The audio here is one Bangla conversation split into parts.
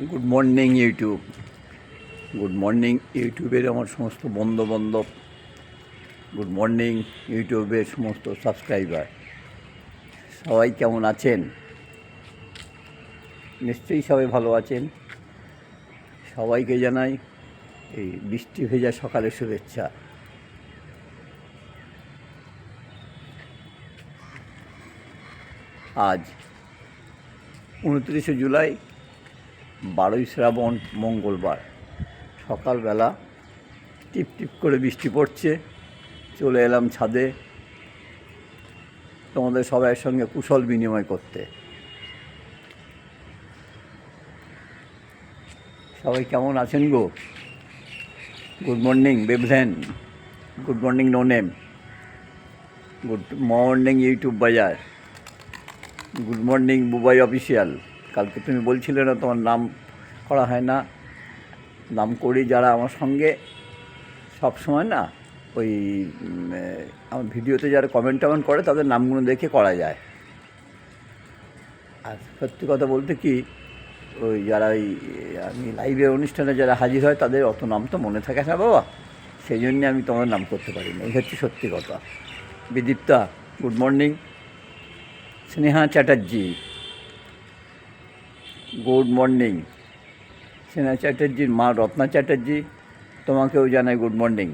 Good morning YouTube good morning ইউটিউবের আমার সমস্ত বন্ধু বান্ধব গুড মর্নিং ইউটিউবের সমস্ত সাবস্ক্রাইবার সবাই কেমন আছেন? নিশ্চয়ই সবাই ভালো আছেন। সবাইকে জানাই এই বৃষ্টি ভেজা সকালের শুভেচ্ছা। আজ উনত্রিশে জুলাই বারোই শ্রাবণ, মঙ্গলবার। সকালবেলা টিপ টিপ করে বৃষ্টি পড়ছে, চলে এলাম ছাদে। তোমাদের সবাইয়ের সঙ্গে কুশল বিনিময় করতে। সবাই কেমন আছেন গো? Good morning বেবলেন good morning no name good morning YouTube বাজার গুড মর্নিং বুবাই অফিসিয়াল কালকে তুমি বলছিলে না, তোমার নাম করা হয় না। নাম করি যারা আমার সঙ্গে। সব সময় না, ওই আমার ভিডিওতে যারা কমেন্ট টমেন্ট করে, তাদের নামগুলো দেখে করা যায়। আর সত্যি কথা বলতে কি, ওই যারা ওই, আমি লাইভের অনুষ্ঠানে যারা হাজির হয়, তাদের অত নাম তো মনে থাকে না বাবা। সেই জন্যে আমি তোমার নাম করতে পারি না এই হচ্ছে সত্যি কথা। Bidipta good morning Sneha Chatterjee. Good morning. Sneha চ্যাটার্জির মা রত্না চ্যাটার্জি, তোমাকেও জানাই গুড মর্নিং।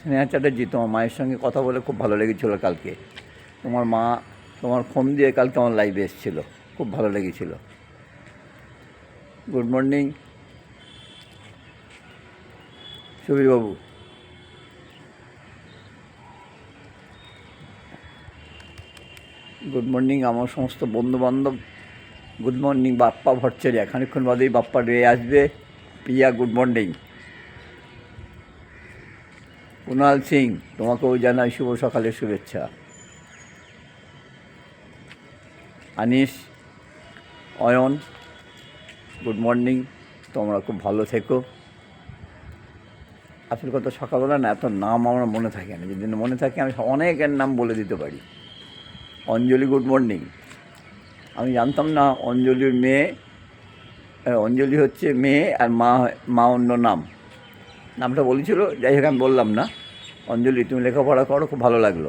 স্নেহা চ্যাটার্জি, তোমার মায়ের সঙ্গে কথা বলে খুব ভালো লেগেছিলো কালকে। তোমার মা, তোমার ফোন দিয়ে কালকে আমার লাইভে এসেছিল, খুব ভালো লেগেছিলো। Good morning. সুবীরবাবু। গুড মর্নিং, আমার সমস্ত বন্ধুবান্ধব। Good morning Bappa Bhattacharya. খানিক্ষণ বাদেই বাপ্পা রে আসবে। Priya, good morning. Kunal Singh, তোমাকেও জানাই শুভ সকালের শুভেচ্ছা। Anis, Ayan, good morning. তোমরা খুব ভালো থেকো। আসল কথা সকালবেলা না, এত নাম আমার মনে থাকে না। যদি মনে থাকে আমি অনেকের নাম বলে দিতে পারি। Anjali, good morning. আমি জানতাম না অঞ্জলির মেয়ে অঞ্জলি হচ্ছে মেয়ে আর মা মা অন্য নাম। নামটা বলেছিল, যাই হোক আমি বললাম না। অঞ্জলি, তুমি লেখাপড়া করো, খুব ভালো লাগল।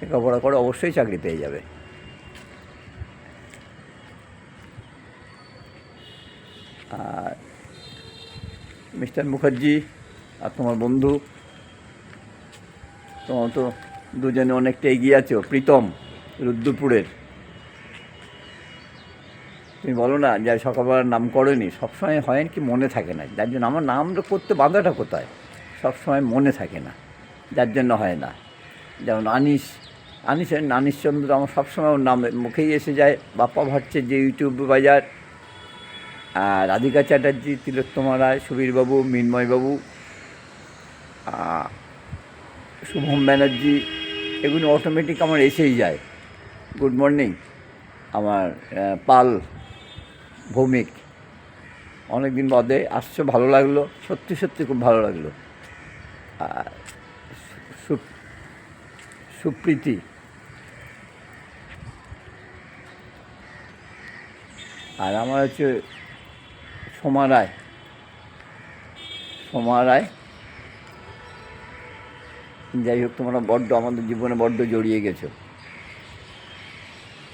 লেখাপড়া করো, অবশ্যই চাকরি পেয়ে যাবে। আর মিস্টার মুখার্জি আর তোমার বন্ধু, তোমার তো দুজনে অনেকটা এগিয়ে আছো, প্রীতম, রুদ্রপুরের। তুমি বলো না যে সকালবেলা নাম করনি, সবসময় হয় কি মনে থাকে না। যার জন্য আমার নাম করতে বাধাটা কোথায়? সবসময় মনে থাকে না, যার জন্য হয় না। যেমন আনিস আনিসের আনিসচন্দ্র আমার সবসময় ওর নাম মুখেই এসে যায়। বাপ্পা ভাটছে যে ইউটিউব বাজার, আর রাধিকা চ্যাটার্জি, তিলোত্তমা রায়, সুবীরবাবু, মৃন্ময়বাবু শুভম ব্যানার্জি, এগুলো অটোমেটিক আমার এসেই যায়। গুড মর্নিং আমার পাল ভৌমিক। অনেক দিন বাদে আসছে, ভালো লাগল, সত্যি সত্যি খুব ভালো লাগল। সুপ্রীতি। আর আমার হচ্ছে সোমা রায়। সোমা রায়। যাই হোক, তোমরা বড্ড, আমাদের জীবনে বড্ড জড়িয়ে গেছো।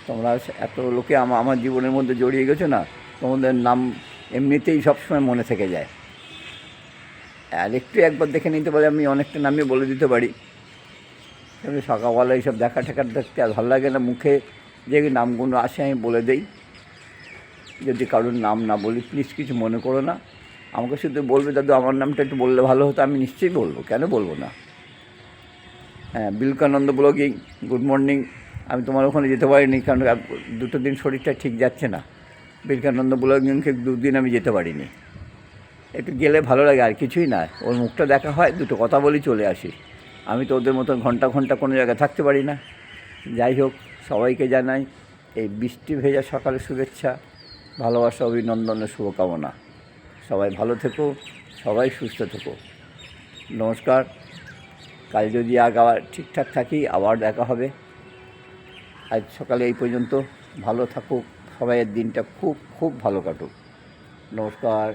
তোমরা এত লোকে আমা- আমার জীবনের মধ্যে জড়িয়ে গেছো না, তোমাদের নাম এমনিতেই সবসময় মনে থেকে যায়। আর একটু একবার দেখে নিতে পারি আমি অনেকটা নামই বলে দিতে পারি। সকালবেলা এইসব দেখা টেকার দেখতে আর ভালো লাগে না, মুখে যে নামগুলো আসে আমি বলে দেই। যদি কারোর নাম না বলি প্লিজ কিছু মনে করো না। আমাকে শুধু বলবে, দাদু, আমার নামটা একটু বললে ভালো হতো। আমি নিশ্চয়ই বলব, কেন বলব না? হ্যাঁ বিলকানন্দ ব্লগিং, গুড মর্নিং। আমি তোমার ওখানে যেতে পারিনি, কারণ দুটো দিন শরীরটা ঠিক যাচ্ছে না। বিলকানন্দ ব্লগিংকে দুদিন আমি যেতে পারিনি। একটু গেলে ভালো লাগে, আর কিছুই না। ওর মুখটা দেখা হয়, দুটো কথা বলি চলে আসি। আমি তো ওদের মতো ঘণ্টা ঘণ্টা কোনো জায়গায় থাকতে পারি না। যাই হোক, সবাইকে জানাই, এই বৃষ্টি ভেজা সকালে শুভেচ্ছা, ভালোবাসা, অভিনন্দনের শুভকামনা। সবাই ভালো থেকো, সবাই সুস্থ থেকো। নমস্কার। কাল যদি আগ আবার ঠিকঠাক থাকি, আবার দেখা হবে। আজ সকালে এই পর্যন্ত ভালো থাকুক সবাইয়ের দিনটা খুব খুব ভালো কাটুক। নমস্কার।